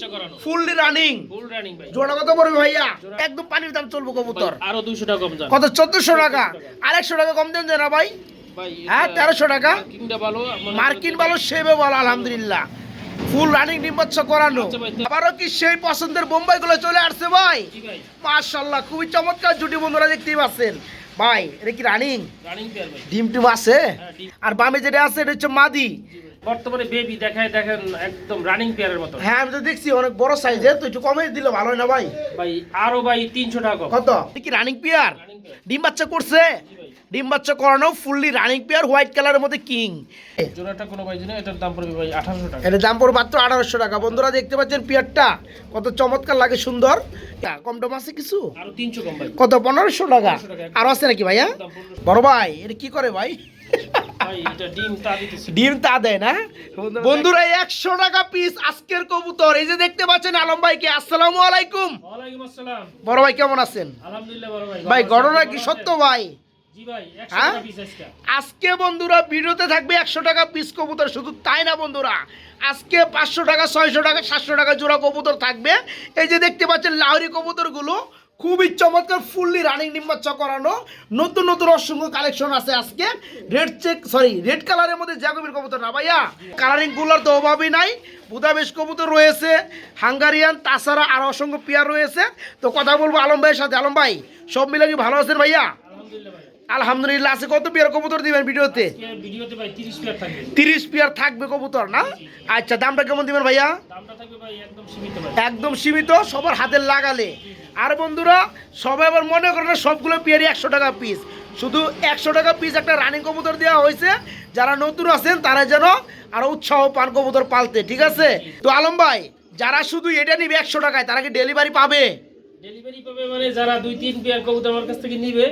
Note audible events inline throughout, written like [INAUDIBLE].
বাচ্চা করানো। Fully running full running ভাই। জোড়া কত পড়বে ভাইয়া? একদম পানির দাম চলবো কবুতর। ভাই, আরও 200 টাকা কম কত? টাকা। আরেকশো টাকা কম দেন না ভাই। হ্যাঁ তেরোশো টাকা। মার্কিন ভালো সেবে বলো আলহামদুলিল্লাহ। ফুল রানিং করানো। আচ্ছা আবারও কি সেই পছন্দের বোম্বাই গুলো চলে আসছে ভাই? মাশাল্লাহ খুবই চমৎকার জুটি বন্ধুরা দেখতেই পাচ্ছেন। ভাই এটা কি রানিং ডিম টিম আছে? হ্যাঁ, আর বামে যেটা আছে এটা হচ্ছে মাদি। বর্তমানে বেবি দেখায় দেখেন একদম রানিং পেয়ারের মতো। হ্যাঁ আমি তো দেখছি অনেক বড় সাইজের তো একটু কমে দিলে ভালো হয় না ভাই? ভাই আরও ভাই 300 টাকা কত? কি রানিং পেয়ার ডিম বাচ্চা করছে? ডিম বাচ্চা করানো ফুললি রানিং পেয়ার হোয়াইট কালারের মধ্যে কিং জোড়াটা কোনো ভাই জন্য এটার দাম পড়বে ভাই 1800 টাকা। এটার দাম পড়বে মাত্র আঠারোশো টাকা। বন্ধুরা দেখতে পাচ্ছেন পেয়ারটা কত চমৎকার লাগে সুন্দর। কম টম আছে কিছু? আরও 300 কম ভাই। কত পনেরোশো টাকা? 1500 টাকা। আর আছে নাকি ভাইয়া? বড় ভাই এটা কি করে ভাই? ডিম তা দেয় না? বন্ধুরা একশো টাকা পিস আজকের কবুতর। এই যে দেখতে পাচ্ছেন আলম ভাইকে আসসালামু আলাইকুম। বড় ভাই কেমন আছেন? ভাই ঘটনা কি সত্য ভাই? জি ভাই 100 হ্যাঁ? আজকে। বন্ধুরা ভিডিওতে থাকবে একশো টাকা পিস কবুতর শুধু তাই না বন্ধুরা? আজকে পাঁচশো টাকা ছয়শো টাকা সাতশো টাকা জোড়া কবুতর থাকবে। এই যে দেখতে পাচ্ছেন লাহরি কবুতরগুলো খুবই চমৎকার ফুললি রানিং নিম্বাচ্চা করানো, নতুন নতুন অসংখ্য কালেকশন আছে আজকে। রেড চেক সরি রেড কালারের মধ্যে জ্যাকবির কবুতর না ভাইয়া। কালারিংগুলার তো অভাবই নাই বুদাবেশ কবুতর রয়েছে, হাঙ্গারিয়ান, তাছাড়া আরও অসংখ্য পেয়ার রয়েছে। তো কথা বলব আলম ভাইয়ের সাথে। আলম ভাই, সব মিলে কি ভালো আছেন ভাইয়া? আলহামদুলিল্লাহ আছে কত পেয়ার কবুতর দিবেন ভিডিওতে? ভিডিওতে ভাই 30 পেয়ার থাকবে। তিরিশ পেয়ার থাকবে কবুতর না? আচ্ছা দামটা কেমন দিবেন ভাইয়া? দামটা থাকবে ভাই একদম সীমিত ভাই। একদম সীমিত সবার হাতের লাগালে। আর বন্ধুরা সবাই আবার মনে করে না সবগুলো পেয়ারই একশো টাকা পিস শুধু একশো টাকা পিস একটা রানিং কবুতর দেওয়া হয়েছে। যারা নতুন আছেন তারা যেন আরও উৎসাহ পান কবুতর পালতে ঠিক আছে? তো আলম ভাই যারা শুধু এটা নিবে একশো টাকায় তারা কি ডেলিভারি পাবে? ডেলিভারি পাবে মানে যারা দুই তিন পেয়ার কবুতর আমার কাছ থেকে নিবে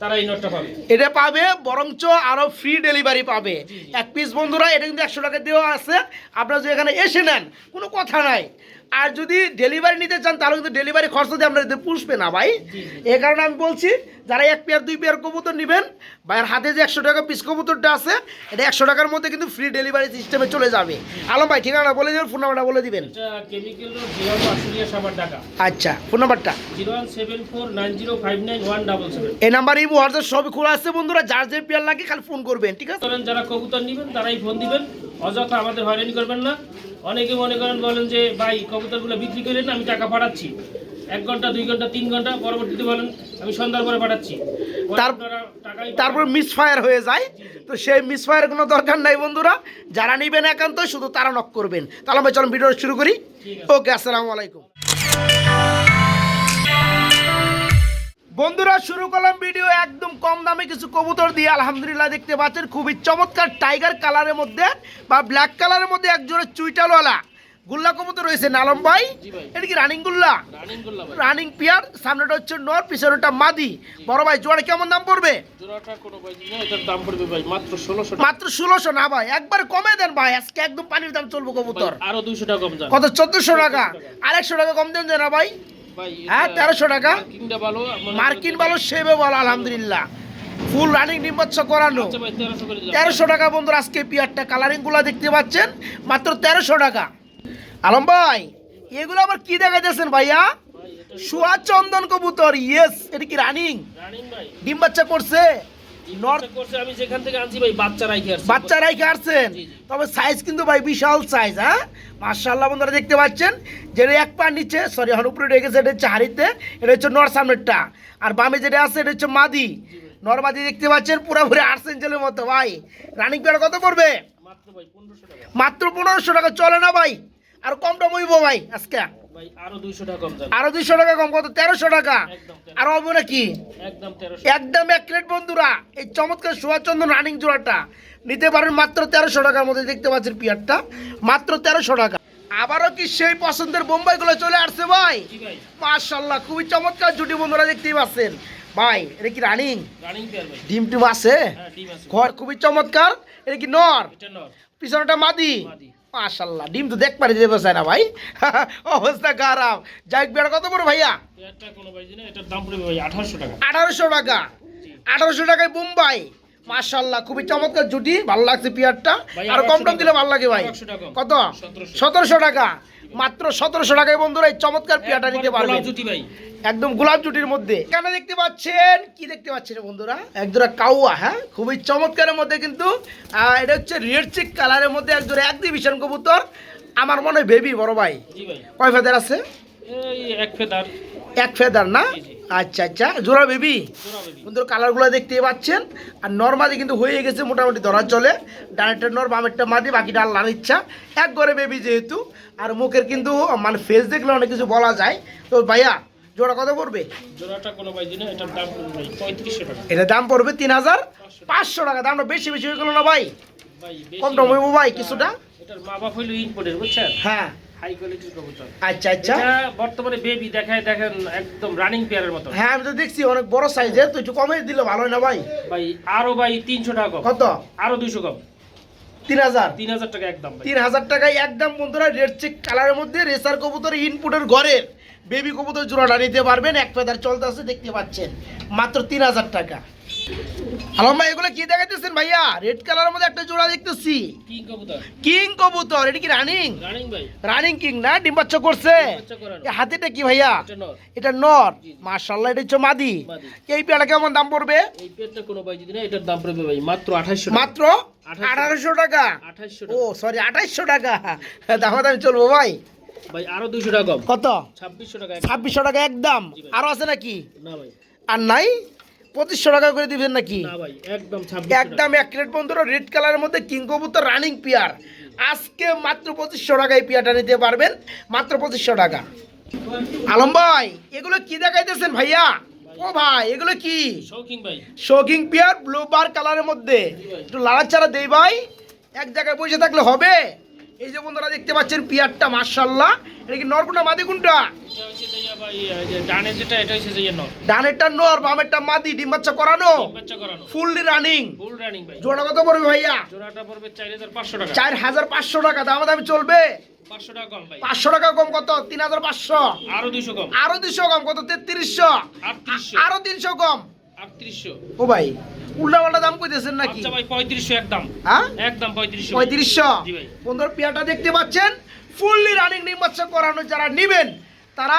তারা এই নোটটা পাবে। এটা পাবে বরঞ্চ আরও ফ্রি ডেলিভারি পাবে। এক পিস বন্ধুরা এটা কিন্তু একশো টাকা দেওয়া আছে। আপনারা যদি এখানে এসে নেন কোনো কথা নাই। আর যদি ডেলিভারি নিতে চান তাহলে কিন্তু ডেলিভারি খরচ দিয়ে আপনারা পুষবে না ভাই। এ কারণে আমি বলছি যারা এক পেয়ার দুই পেয়ার কবুতর নেবেন ভাইয়ের হাতে যে একশো টাকা পিস কবুতরটা আছে এটা একশো টাকার মধ্যে কিন্তু ফ্রি ডেলিভারি সিস্টেমে চলে যাবে। আলম ভাই ঠিকানা বলে দেবেন ফোন নাম্বারটা বলে দিবেন। আচ্ছা ফোন নাম্বারটা এই নাম্বার এই হোয়াটসঅ্যাপ সবই খোলা আছে বন্ধুরা যার যে পেয়ার লাগে খালি ফোন করবেন ঠিক আছে? যারা কবুতর নেবেন তারাই ফোন দিবেন। অযথা আমাদের হয়রানি করবেন না। অনেকে মনে করেন বলেন যে ভাই কবুতরগুলো বিক্রি করেন আমি টাকা পাঠাচ্ছি। এক ঘণ্টা দুই ঘণ্টা তিন ঘণ্টা পরবর্তীতে বলেন আমি সন্ধ্যার পরে পাঠাচ্ছি। তারপর মিসফায়ার হয়ে যায়। তো সেই মিসফায়ার কোনো দরকার নাই বন্ধুরা। যারা নিবেন একান্ত শুধু তারা নক করবেন। তাহলে আমরা চলুন ভিডিও শুরু করি। ওকে আসসালামু আলাইকুম। বন্ধুরা শুরু করলাম ভিডিও একদম কম দামে কিছু কবুতর দিয়ে। আলহামদুলিল্লাহ দেখতে পাচ্ছেন খুবই চমৎকার টাইগার কালারের মধ্যে বা ব্ল্যাক কালারের মধ্যে একজোড়া চুইটালওয়ালা। গুল্লা কবুতর রয়েছে নালম ভাই। এটা কি রানিং গুল্লা? রানিং পিয়ার সামনেটা হচ্ছে নর পিছনেটা মাদি। বড় ভাই জোয়ারে কেমন দাম পড়বে? মাত্র ষোলোশো না ভাই একবার কমে দেন ভাই আজকে একদম পানির দাম চলবো কবুতর। আরও দুইশো টাকা কম কত চোদ্দশো টাকা? আরেকশো টাকা কম দেন না ভাই। হ্যাঁ তেরোশো টাকা। মার্কিন ভালো সেবে ভালো আলহামদুলিল্লাহ। ফুল রানিং নিম্বচ্ছ করানো। আচ্ছা তেরোশো তেরোশো টাকা বন্ধুরা আজকে পিয়ারটা কালারিংগুলা দেখতে পাচ্ছেন। মাত্র তেরোশো টাকা। আলম ভাই এগুলো আবার কি দেখাইতেছেন ভাইয়া? ভাই সুয়া চন্দন কবুতর ইয়েস এটা কি রানিং ডিম বাচ্চা করছে? নর এটা করছে আমি যেখান থেকে আনছি ভাই বাচ্চা রাখি আসছি। বাচ্চারাই কাটছেন জি, জি। তবে সাইজ কিন্তু ভাই বিশাল সাইজ হ্যাঁ? মার্শাল্লাহ বন্ধুরা দেখতে পাচ্ছেন যেটা এক পা নিচে সরি এখন উপরে রেখেছে এটা হচ্ছে হাড়িতে এটা হচ্ছে নর সামনেরটা। আর বামে যেটা আছে এটা হচ্ছে মাদি। নর মাদি দেখতে পাচ্ছেন পুরোপুরি আট সেঞ্চেলের মতো ভাই। রানিং পেয়ার কত পড়বে? মাত্র পনেরোশো টাকা চলে না ভাই। আর কম টম হইব ভাই আজকে? আরও দুইশো টাকা কম কত? তেরোশো টাকা? আর হবে নাকি? একদম তেরোশো। এক প্লেট বন্ধুরা এই চমৎকার সুভাষচন্দ্র রানিং জোড়াটা। নিতে পারেন মাত্র তেরোশো টাকার মধ্যে দেখতে পাচ্ছেন পিয়ারটা। মাত্র তেরোশো টাকা। আবারও কি সেই পছন্দের বোম্বাইগুলো চলে আসছে ভাই? মার্শাল্লাহ খুবই চমৎকার জুটি বন্ধুরা দেখতেই পাচ্ছেন। ভাই এটা কি রানিং ডিম টিম আছে? হ্যাঁ খুবই চমৎকার। এটা কি নর? পিছনটা মাদি। মাশাল্লাহ ডিম তো দেখ পারি দেবে না ভাই। [LAUGHS] অবস্থা খারাপ। যাই বেড়া কত বড় ভাইয়া? আঠারোশো টাকা। আঠারোশো টাকা। আঠারোশো টাকায় বোম্বাই। মাশাল্লাহ খুবই চমৎকার জুটি ভালো লাগছে পিয়ারটা। আর কম টম দিলে ভালো লাগে ভাই। কত? সতেরোশো। টাকা। মাত্র সতেরোশো টাকায় বন্ধুরা এই চমৎকার পিয়ারটা নিতে জুটি ভাই। একদম গোলাপ জুটির মধ্যে। এখানে দেখতে পাচ্ছেন কি দেখতে পাচ্ছেন বন্ধুরা? একজোড়া কাউয়া হ্যাঁ? খুবই চমৎকারের মধ্যে কিন্তু এটা হচ্ছে রেড চেক কালারের মধ্যে একজোড়া একদিভিশন কবুতর। আমার মনে হয় বেবি বড় ভাই। কয় ফেদার আছে? এক ফেদার। এক ফেদার না। আচ্ছা আচ্ছা। জোড়া বেবি? সুন্দর কালারগুলো দেখতে পাচ্ছেন। আর নর্মালি কিন্তু হয়ে গেছে মোটামুটি ধরা চলে ডানেরটা নর বামেরটা মাদি বাকিটা আল্লাহর ইচ্ছা। এক ঘরে বেবি যেহেতু আর মুখের কিন্তু মানে ফেস দেখলে অনেক কিছু বলা যায়। তো ভাইয়া জোড়া কত পড়বে? জোড়াটা কোনো ভাই দিনে এটার দাম পড়বে ভাই পঁয়ত্রিশশো টাকা। এটা দাম পড়বে তিন হাজার পাঁচশো টাকা। দামটা বেশি বেশি হয়ে গেল না ভাই? কম টম হইব ভাই কিছুটা? এটার মা বাপ হইল ইম্পোর্টের বুঝছেন? হ্যাঁ। হাই কোয়ালিটির কবুতর। আচ্ছা আচ্ছা। বর্তমানে বেবি দেখায় দেখেন একদম রানিং পেয়ারের মতো। হ্যাঁ আমি তো দেখছি অনেক বড় সাইজের তো একটু কমে দিলে ভালো হয় না ভাই? ভাই আরও ভাই তিনশো টাকা কত? আরও দুইশো কম। তিন হাজার? তিন হাজার টাকা একদম তিন হাজার টাকায় একদম বন্ধুরা রেড চেক কালারের মধ্যে রেসার কবুতর ইনপুটের ঘরের। বেবি কবুতর জোড়াটা নিতে পারবেন এক ফেদার চলতে আছে দেখতে পাচ্ছেন। মাত্র তিন হাজার টাকা। আলম ভাই এগুলো কি দেখাইতেছেন ভাইয়া? রেড কালারের মধ্যে একটা জোড়া দেখতেছি। কিং কবুতর। এটা কি রানিং রানিং কিং না? ডিম বাচ্চা করছে? হাতেটা কি ভাইয়া? এটা নর। এটা নর। জি, জি। মার্শাল্লাহ এটা হচ্ছে মাদি। মাদি। এই পেয়ারা কেমন দাম পড়বে? এই পেয়ারটা কোনো ভাই যদি না এটার দাম পড়বে ভাই মাত্র আঠাশশো মাত্র আঠারোশো টাকা? ও সরি আঠাইশশো টাকা। দামাদামি চলবো ভাই। ভাই আরও দুইশো টাকা কত? ছাব্বিশশো টাকা ছাব্বিশশো টাকা একদম। আরও আছে নাকি? না ভাই। আর নাই? পঁচিশশো টাকা করে দিবেন নাকি? একদম এক রেট বন্ধুরা রেড কালারের মধ্যে কিং কবুতর রানিং পিয়ার। আজকে মাত্র পঁচিশশো টাকায় পিয়ারটা নিতে পারবেন মাত্র পঁচিশশো টাকা। আলম ভাই এগুলো কি দেখাইতেছেন ভাইয়া? ও ভাই এগুলো কি? শোকিং পিয়ার ব্লু বার কালারের মধ্যে। একটু লাড়াচাড়া দেই ভাই এক জায়গায় বসে থাকলে হবে? এই যে বন্ধুরা দেখতে পাচ্ছেন পিয়ারটা মার্শাল্লাহ এটা কি মাদি কোনটা? নর ডানেরটা নর বামেরটা মাদি ডিম বাচ্চা করানো? ফুললি রানিং জোড়া কত পড়বে ভাইয়া? চার হাজার পাঁচশো টাকা দাম দামি চলবে? পাঁচশো টাকা কম কত? তিন হাজার পাঁচশো। আরও দুইশো কম আরও দুশো কম কত? তেত্রিশশো। আরও তিনশো কম। আটত্রিশশো। ও ভাই উল্টা পাল্টা দাম কইতেছেন নাকি? আচ্ছা ভাই পঁয়ত্রিশশো একদম। হ্যাঁ? একদম পঁয়ত্রিশশো। পঁয়ত্রিশশো? জি ভাই। বন্ধুর পেয়ারটা দেখতে পাচ্ছেন। ফুললি রানিং ডিম বাচ্চা করানো যারা নিবেন তারা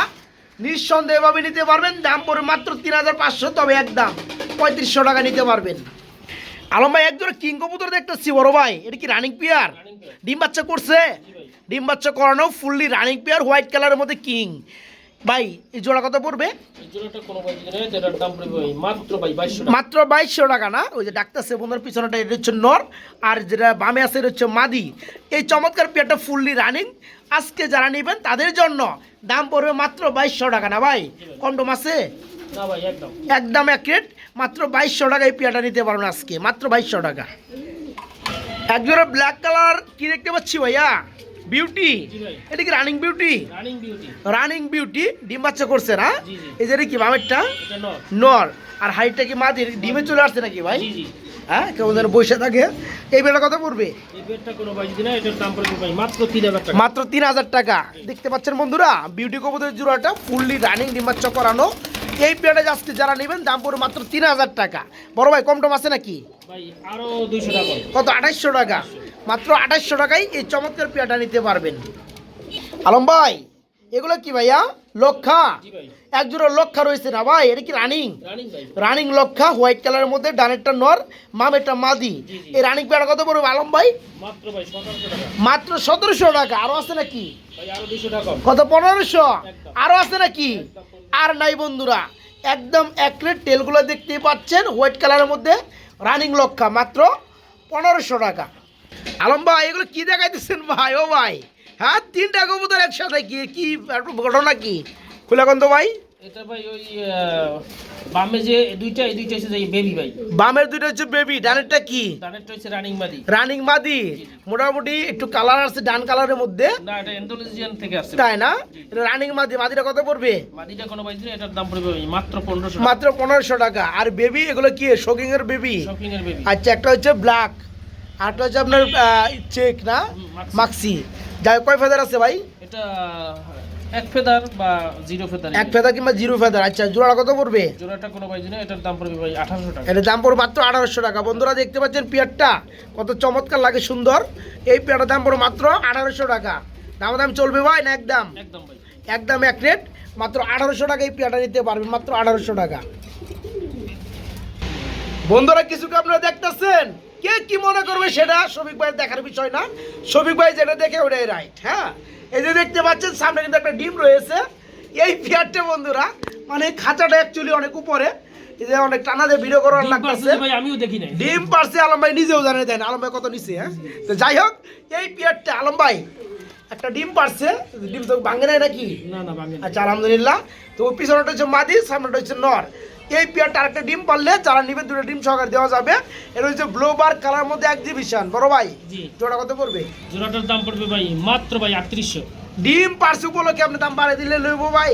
নিঃসন্দেহভাবে নিতে পারবেন। দাম পড়ে মাত্র তিন হাজার পাঁচশো তবে একদম পঁয়ত্রিশশো টাকা নিতে পারবেন। আলম ভাই একজোড়া কিং কবুতর দেখতেছি বড় ভাই। এটা কি রানিং পেয়ার রানিং পেয়ার। ডিম বাচ্চা করছে? ডিম বাচ্চা করানো ফুললি রানিং পেয়ার হোয়াইট কালারের মধ্যে কিং। ভাই এই জোড়া কত পড়বে? মাত্র বাইশশো টাকা। না? ওই যে ডাক্তার সে বন্ধুর পিছনেটা এটা হচ্ছে নর আর যেটা বামে আছে এটা হচ্ছে মাদি। এই চমৎকার পেয়ারটা ফুললি রানিং আজকে যারা নেবেন তাদের জন্য দাম পড়বে মাত্র বাইশশো টাকা না ভাই? কন্ডম আছে? একদম। এক রেট মাত্র বাইশশো টাকা এই পেয়ারটা নিতে পারবেন আজকে মাত্র বাইশশো টাকা। একজোড়া ব্ল্যাক কালার কি দেখতে পাচ্ছি ভাইয়া? বিউটি এটা কি রানিং বিউটি রানিং বিউটি ডিম বাচ্চা করছে না। এই যে কি বামেরটা? নর। আর হাইটটা কি মাদির ডিমে চলে আসছে নাকি ভাই? হ্যাঁ কেমন যেন বসে থাকে। এই বেলা কত পড়বে? মাত্র তিন হাজার টাকা। দেখতে পাচ্ছেন বন্ধুরা বিউটি কবুতরের জোড়াটা ফুললি রানিং ডিম্বাচ্চ করানো। এই পেয়ারটা আজকে যারা নেবেন দাম পড়বে মাত্র তিন হাজার টাকা। বড় ভাই কম টম আছে নাকি? ভাই আরও দুইশো টাকা। কত? আঠাইশশো টাকা। মাত্র আঠাশশো টাকায় এই চমৎকার পেয়ারটা নিতে পারবেন। আলম ভাই এগুলো কি ভাইয়া? লক্ষা। এক জোড়া লক্ষা রয়েছে না ভাই? এটা কি রানিং? রানিং লক্ষা হোয়াইট কালারের মধ্যে ডানেরটা নর মামেরটা মাদি। এই রানিং পেয়ারটা কত পড়বে আলম ভাই? মাত্র সতেরোশো টাকা। আরও আছে নাকি। কত পনেরোশো? আরও আছে নাকি? আর নাই বন্ধুরা একদম এক প্লেট তেলগুলো দেখতেই পাচ্ছেন হোয়াইট কালারের মধ্যে রানিং লক্ষা মাত্র পনেরোশো টাকা। আলম ভাই এগুলো কি দেখাইতেছেন ভাই? ও ভাই হ্যাঁ তিনটা কবুতর একসাথে কি কি একটু ঘটনা কি? খুলে তো ভাই? এটা ভাই ওই বামে যে দুইটা এই দুইটা হচ্ছে বেবি ভাই। বামের দুটো হচ্ছে বেবি ডানেরটা কি? ডানেরটা হচ্ছে রানিং মাদি রানিং মাদি মোটামুটি একটু কালার আছে ডান কালারের মধ্যে। না এটা এন্ডোলজিয়ান থেকে আসছে। তাই না? এটা রানিং মাদি মাদিটা কত পড়বে? মাদিটা কোনো ভাই দিলে এটার দাম পড়বে মাত্র পনেরোশো মাত্র পনেরোশো টাকা। আর বেবি এগুলো কি? শোকিং এর বেবি এর বেবি আচ্ছা একটা হচ্ছে ব্ল্যাক আরটা হচ্ছে আপনার চেক না? মাক্সি। যাই কয় ফেদার আছে ভাই? এটা এক ফেদার বা জিরো ফেদার। এক ফেদার কিংবা জিরো ফেদার। আচ্ছা জোড়া কত পড়বে? জোড়াটা কোনো পাইছি না এটার দাম পড়বে ভাই আঠারোশো টাকা। এটার দাম পড়বে মাত্র আঠারোশো টাকা। বন্ধুরা দেখতে পাচ্ছেন পেয়ারটা কত চমৎকার লাগে সুন্দর। এই পেয়ারটার দাম পড়বে মাত্র আঠারোশো টাকা। দাম দাম চলবে ভাই না একদম? একদম ভাই। একদম এক রেট। মাত্র আঠারোশো টাকা এই পেয়ারটা নিতে পারবেন মাত্র আঠারোশো টাকা। বন্ধুরা কিছুটা আপনারা দেখতেছেন? কে কি মনে করবে সেটা শফিক ভাই দেখার বিষয় না। শফিক ভাই যেটা দেখে ওটাই রাইট হ্যাঁ? এই যে দেখতে পাচ্ছেন সামনে কিন্তু একটা ডিম রয়েছে। এই পেয়ারটা বন্ধুরা মানে খাঁচাটা অ্যাকচুয়ালি অনেক উপরে। যে অনেক টানা দিয়ে ভিডিও করার লাগতেছে। ডিম পারছে আলম ভাই নিজেও জানে দেন আলম ভাই কত নিছে হ্যাঁ? তো যাই হোক এই পিয়ারটা আলম ভাই একটা ডিম পারছে। ডিম তো ভাঙে নাই নাকি। আচ্ছা আলহামদুলিল্লাহ। তো পিছনেটা হচ্ছে মাদি সামনেটা হচ্ছে নর। এই পেয়ারটা আরেকটা ডিম পারলে যারা নিবে দুটো ডিম সহকারে দেওয়া যাবে। এর হচ্ছে ব্লু বার কালার মধ্যে এক্সিবিশন বড় ভাই জি। জোড়া কত পড়বে? জোড়াটার দাম পড়বে ভাই মাত্র ভাই আটত্রিশশো। ডিম পার্স উপলক্ষে আপনি দাম বাড়িয়ে দিলে লইবো ভাই।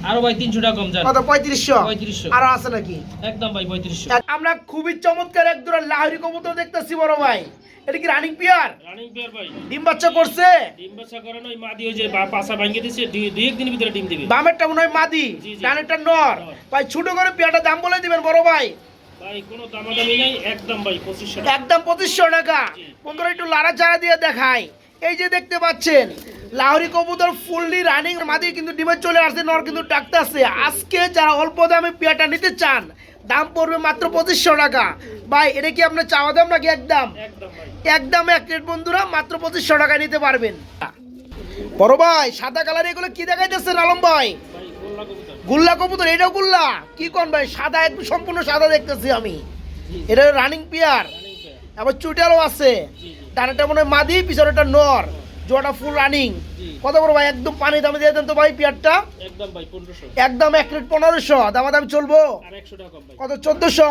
আরও ভাই তিনশো টাকা কম যান কত পঁয়ত্রিশশো? পঁয়ত্রিশশো। আরও আছে নাকি? একদম ভাই পঁয়ত্রিশশো। আমরা খুবই চমৎকার এক দুটো লাহরি কবুতর দেখতেছি বড় ভাই। এটা কি রানিং পিয়ার রানিং পেয়ার ভাই। ডিম বাচ্চা করছে? ডিম বাচ্চা করানো ওই মা দিয়ে যে বা- ভাঙিয়ে দিছে দুই দুই একদিনের ভিতরে ডিম দিবে। বামেরটা মনে হয় মাদি জি, জি। ডানেরটা নর। নর। ভাই ছোট করে পেয়ারটা দাম বলে দিবেন বড় ভাই। ভাই কোনো দামাদামি নাই একদম ভাই টাকা। একদম পঁচিশশো টাকা। বন্ধুরা একটু লাড়া চাড়া দিয়ে দেখাই। এই যে দেখতে পাচ্ছেন লাহরি কবুতর ফুললি রানিং মাদি কিন্তু ডিমে চলে আসছে নর কিন্তু ডাকতেছে আজকে যারা অল্প দামে পেয়াটা নিতে চান দাম পড়বে মাত্র পঁচিশশো টাকা। ভাই এটা কি আপনার চাওয়া দাম নাকি একদম একদম এক রেট বন্ধুরা মাত্র পঁচিশশো টাকায় নিতে পারবেন। বড় ভাই সাদা কালার এগুলো কি দেখাইতেছেন আলম ভাই? গোল্লা কবুতর এটাও গুল্লা? কি কোন ভাই সাদা একদম সম্পূর্ণ সাদা দেখতেছি আমি। এটা রানিং পিয়ার আবার চুটারও আছে। ডানাটা মনে হয় মাদি পিছনেটা নর। জোড়াটা ফুল রানিং কত বড় ভাই? একদম পানি দামে দিয়ে দেন তো ভাই পিয়ারটা একদম ভাই পনেরোশো। একদম এক রেট পনেরোশো। চলবো? আর টাকা কম ভাই। কত? চোদ্দশো।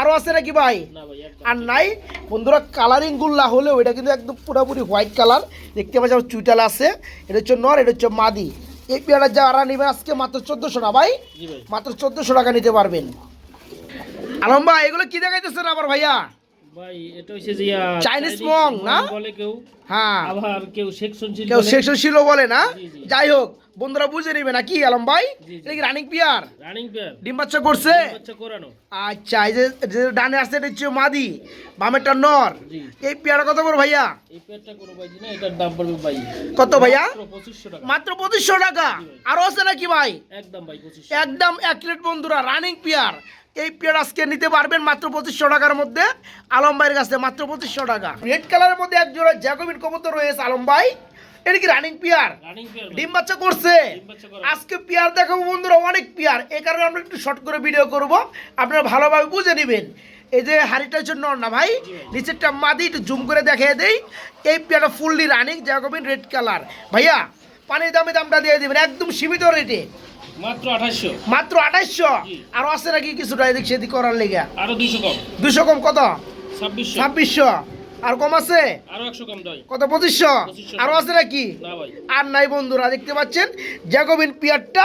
আরও আছে নাকি ভাই? না ভাই আর নাই। বন্ধুরা কালারিং গুল্লা হলেও এটা কিন্তু একদম পুরোপুরি হোয়াইট কালার দেখতে পাচ্ছি আমার চুইটাল আছে। এটা হচ্ছে নর এটা হচ্ছে মাদি। এই পেয়ারা যারা নেবেন আজকে মাত্র চোদ্দশো টাকা ভাই। মাত্র চোদ্দশো টাকা নিতে পারবেন। আলম ভাই এগুলো কি দেখাইতেছেন আবার ভাইয়া? ভাই এটা হচ্ছে যে আহ, Chinese Chinese না? বলে কেউ হ্যাঁ। আবার কেউ সেকশন ছিল কেউ সেকশন ছিল বলে না? জি, জি। যাই হোক বন্ধুরা বুঝে নেবে না কি আলম ভাই? জি, জি। এটা কি রানিং পিয়ার রানিং পেয়ার ডিম বাচ্চা করছে? বাচ্চা করানো। আচ্ছা এই যে যে ডানে আসছে এটা হচ্ছে মাদি বামেরটা নর। এই পেয়ারা কত করে ভাইয়া? এই পেয়ারটা কোনো পাইছি না এটার দাম পড়বে ভাই। কত ভাইয়া? মাত্র পঁচিশশো টাকা। মাত্র পঁচিশশো টাকা। আরও আছে নাকি ভাই? একদম ভাই একদম এক বন্ধুরা রানিং পেয়ার এই পেয়ার আজকে নিতে পারবেন মাত্র পঁচিশশো টাকার মধ্যে আলম ভাইয়ের কাছে মাত্র পঁচিশশো টাকা। রেড কালারের মধ্যে এক জোড়া জ্যাকোবিন কবুতর রয়েছে আলম ভাই। এটা কি রানিং পেয়ার? ডিম বাচ্চা করছে? ডিম বাচ্চা করা। আজকে পেয়ার দেখাবো বন্ধুরা অনেক পেয়ার। এই কারণে আমরা একটু শর্ট করে ভিডিও করব। আপনারা ভালোভাবে বুঝে নেবেন। এই যে হাড়িটা জন্য না ভাই নিচেরটা মাদি একটু জুম করে দেখিয়ে দেই। এই পেয়ারটা fully running Jacobin red colour ভাইয়া পানির দামে দামটা দিয়ে দিবেন একদম সীমিত রেটে মাত্র আঠাশশো। মাত্র আঠাইশশো জি। আরও আছে নাকি কিছুটা এদিক সেদিক করার লেগে আরও দুইশো কম। দুশো কম কত? ছাব্বিশশো। ছাব্বিশশো। আর কম আছে? কত পঁচিশশো? 2500 আরও আছে নাকি? আর নাই বন্ধুরা দেখতে পাচ্ছেন? জ্যাকোবিন পিয়ারটা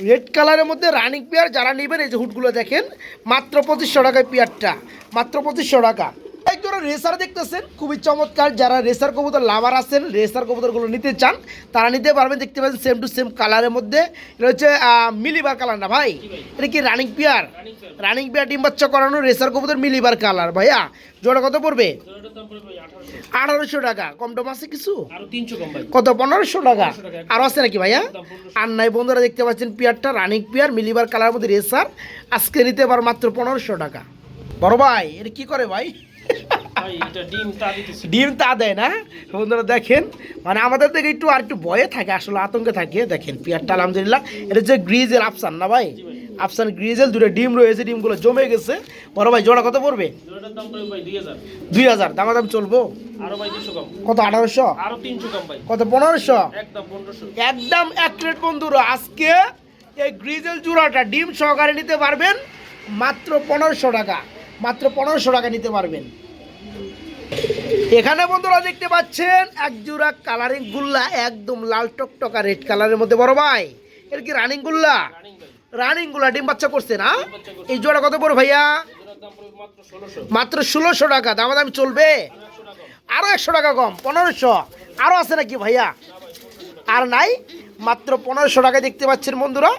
রেড কালারের মধ্যে রানিং পেয়ার যারা নেবেন এই যে হুটগুলো দেখেন মাত্র পঁচিশশো টাকায় পেয়ারটা। মাত্র পঁচিশশো টাকা। এক রেসার দেখতেছেন, খুবই চমৎকার যারা রেসার কবুতর লাভার আছেন, রেসার কবুতরগুলো নিতে চান, তারা নিতে পারবেন, দেখতে পাচ্ছেন সেম টু সেম কালারের মধ্যে। এটা হচ্ছে মিলিবার কালার না ভাই? এটা কি রানিং পেয়ার রানিং পেয়ার ডিম বাচ্চা করানো রেসার কবুতর মিলিবার কালার ভাইয়া। জোড়া কত পড়বে? আঠারোশো টাকা। কম টম আছে কিছু? কত? পনেরোশো টাকা। 1500 টাকা। আর আছে নাকি ভাইয়া? আর নাই বন্ধুরা, দেখতে পাচ্ছেন পিয়ারটা রানিং পিয়ার মিলিবার কালার মধ্যে রেসার। আজকে নিতে পার মাত্র পনেরোশো টাকা। বড় ভাই, এটা কি করে ভাই? ডিম তা দেয় না। বন্ধুরা দেখেন মানে আমাদের থেকে একটু আর একটু ভয়ে থাকে আসলে আতঙ্কে থাকে। দেখেন পিয়ারটা আলহামদুলিল্লাহ এটা হচ্ছে গ্রিজের আফসান না ভাই? আফসান গ্রিজেল দুটো ডিম রয়েছে ডিমগুলো জমে গেছে। বড় ভাই জোড়া কত পড়বে? দুই হাজার। দামাদাম চলবো? কত আঠারোশো? কত পনেরোশো? একদম পনেরোশো। একদম এক প্লেট বন্ধুরা আজকে এই গ্রিজেল জুড়াটা ডিম সহকারে নিতে পারবেন মাত্র পনেরোশো টাকা। মাত্র পনেরোশো টাকা নিতে পারবেন। এখানে বন্ধুরা দেখতে পাচ্ছেন এক জোড়া কালারিং গুল্লা, একদম লাল টকটকা রেড কালারের মধ্যে। বড় ভাই, এর কি রানিং গুল্লা? রানিং গুল্লা, ডিম বাচ্চা করছে না? এই জোড়া কত বড় ভাইয়া? মাত্র ষোলোশো টাকা, দামাদামি চলবে? আরও একশো টাকা কম, পনেরোশো। আরও আছে নাকি ভাইয়া? আর নাই, মাত্র পনেরোশো টাকায় দেখতে পাচ্ছেন বন্ধুরা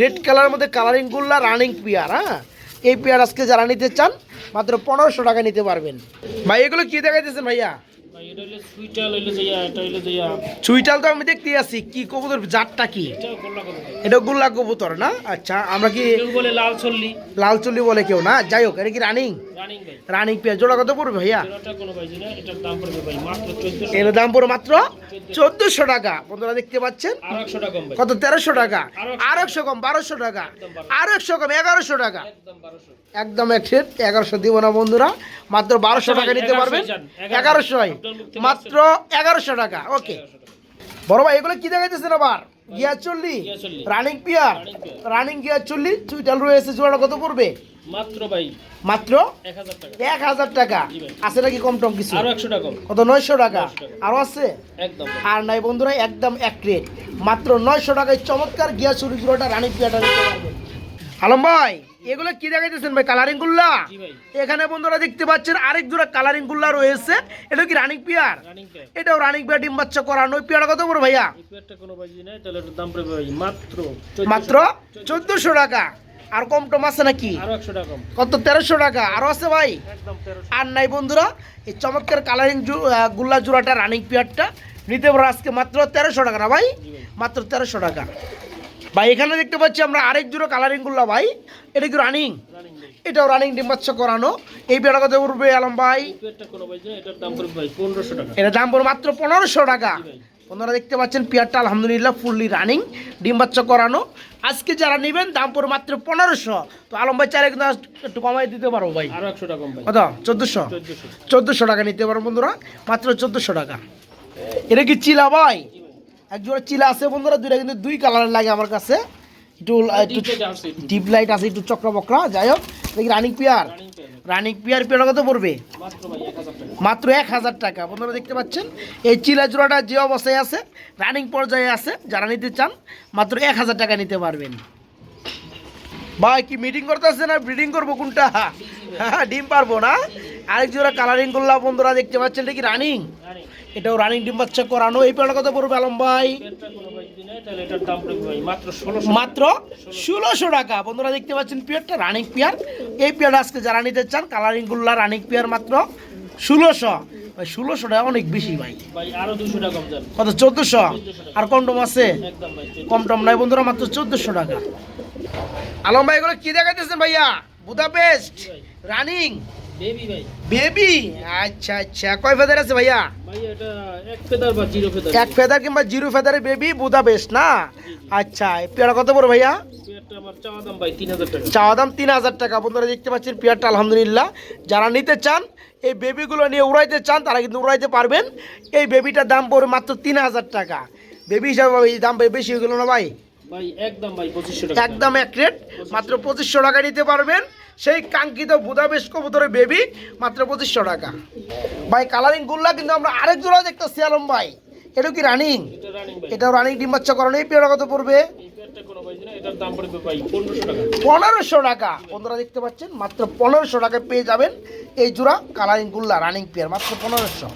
রেড কালারের মধ্যে কালারিং গুল্লা রানিং পেয়ার হ্যাঁ? এই পেয়ার আজকে যারা নিতে চান, মাত্র পনেরোশো টাকা নিতে পারবেন। ভাই, এগুলো কি দেখাইতেছেন ভাইয়া? চুইটাল তো আমি দেখতে আছি কি কবুতর জাতটা কি? এটা গুল্লা কবুতর না? আচ্ছা আমরা কি বলে লাল চল্লি। লাল চল্লি বলে কেউ না? যাই হোক এটা কি রানিং? রানিং পেয়ার জোড়া কত পড়বে ভাইয়া? এর দাম পড়বে মাত্র চোদ্দশো। টাকা। বন্ধুরা দেখতে পাচ্ছেন? কত তেরোশো টাকা? আর একশো কম বারোশো টাকা? আর একশো কম এগারোশো টাকা? একদম বারোশো এক সেট এগারোশো দিব না বন্ধুরা। মাত্র বারোশো টাকা নিতে পারবেন? যান, 1100 এগারোশো মাত্র এগারোশো টাকা ওকে। বড় ভাই এগুলো কি দেখাইতেছেন আবার? গিয়ার চল্লি। Running pair. রানিং গিয়ার চল্লি চুইটাল রয়েছে জোড়া কত পড়বে? মাত্র ভাই মাত্র এক হাজার টাকা। আছে নাকি কম টম কিছু? কত নয়শো টাকা? 900 আরও আছে? আর নাই বন্ধুরা একদম এক রেট। মাত্র নয়শো টাকায় চমৎকার গিয়া চুরি জোড়াটা রানিং পিয়াটা নিতে পারবেন। আলম ভাই এগুলো কি দেখাইতেছেন ভাই? কালারিং গুল্লা? এখানে বন্ধুরা দেখতে পাচ্ছেন আরেক জোড়া কালারিং গুল্লা রয়েছে। এটা কি রানিং পিয়ার পেয়ার এটাও রানিং পিয়ার ডিম বাচ্চা করানো ওই পিয়ারটা কত বড় ভাইয়া? মাত্র 1400 মাত্র চোদ্দশো টাকা। আর কম টম আছে নাকি? কত? তেরোশো টাকা। আরও আছে ভাই? আর নাই বন্ধুরা এই চমৎকার কালারিং গুল্লা জোড়াটা রানিং পিয়ারটা নিতে পারো আজকে মাত্র তেরোশো টাকা না ভাই। মাত্র তেরোশো টাকা। ভাই এখানে দেখতে পাচ্ছি আমরা আরেক জোড়া কালারিং গুল্লা ভাই। এটা কি রানিং এটাও রানিং ডিম বাচ্চা করানো। এই পেয়ারটা কত পড়বে আলম ভাই? এটার দাম পড়বে মাত্র পনেরোশো টাকা। আপনারা দেখতে পাচ্ছেন পেয়ারটা আলহামদুলিল্লাহ ফুললি রানিং ডিম বাচ্চা করানো। আজকে যারা নেবেন দাম পড়বে মাত্র পনেরোশো। তো আলম ভাই চাইলে কিন্তু একটু কমাই দিতে পারব ভাই। কত? চোদ্দোশো? চোদ্দোশো। টাকা নিতে পারব বন্ধুরা মাত্র চোদ্দোশো টাকা। এটা কি চিলা ভাই? জি ভাই এক জোড়া চিলা আছে বন্ধুরা দুইটা কিন্তু দুই কালারের লাগে আমার কাছে। একটু একটু ডিপ লাইট আছে একটু। ডিপ লাইট আছে একটু চক্র বকরা। যাই হোক দেখি running pair running pair pair কত পড়বে? মাত্র এক হাজার টাকা। মাত্র এক হাজার টাকা। বন্ধুরা দেখতে পাচ্ছেন? এই চিলা জোড়াটা যে অবস্থায় আছে রানিং পর্যায়ে আছে যারা নিতে চান মাত্র এক হাজার টাকা নিতে পারবেন। ভাই, কি মিটিং করতে আসছে না? ব্রিডিং করব কোনটা? [LAUGHS] ডিম পারব না। আরেক জোড়া কালারিং করলাম, বন্ধুরা, দেখতে পাচ্ছেন এটা কি রানিং এটাও রানিং ডিম বাচ্চা করানো। এই পেয়ারটা কত পড়বে, আলম ভাই? মাত্র ষোলোশো টাকা। বন্ধুরা, দেখতে পাচ্ছেন পিয়ারটা রানিং পিয়ার। এই পিয়ারটা আজকে যারা নিতে চান কালারিং গুল্লা রানিং পিয়ার মাত্র ষোলোশো। ভাই, ষোলোশো টাকা অনেক বেশি, ভাই। কত, চোদ্দশো? আর কম টম আছে? কম টম নাই, বন্ধুরা, মাত্র চোদ্দশো টাকা। আলম ভাই এগুলো কি দেখাইতেছেন ভাইয়া? বুদাপেস্ট? রানিং? বেবি ভাই। বেবি? আচ্ছা আচ্ছা। কয় ফেদার আছে ভাইয়া? এক ফেদার কিংবা জিরো ফেদারের বেবি বুদাপেস্ট না? আচ্ছা পেয়ারা কত বড় ভাইয়া? চাওয়া দাম তিন হাজার টাকা। বন্ধুরা দেখতে পাচ্ছেন পেয়ারটা আলহামদুলিল্লাহ। যারা নিতে চান এই বেবিগুলো নিয়ে উড়াইতে চান তারা কিন্তু উড়াইতে পারবেন। এই বেবিটার দাম পড়বে মাত্র তিন হাজার টাকা। বেবি হিসাবে দাম বেশি হয়ে গেলো না ভাই? ভাই একদম ভাই পঁচিশশো টাকা। একদম এক রেট মাত্র পঁচিশশো টাকা নিতে পারবেন। সেই কাঙ্ক্ষিত বুদাবেশ কবুতরের বেবি মাত্র পঁচিশশো টাকা। ভাই কালারিং গুল্লা কিন্তু আমরা আরেক জোড়া দেখতেছি আলম ভাই। এটা কি রানিং এটাও রানিং ডিম বাচ্চা করানো এই পেয়ারা কত পড়বে? পনেরোশো টাকা। পনেরোশো টাকা। বন্ধুরা দেখতে পাচ্ছেন মাত্র পনেরোশো টাকায় পেয়ে যাবেন এই জোড়া কালারিং গুল্লা রানিং পেয়ার মাত্র পনেরোশো।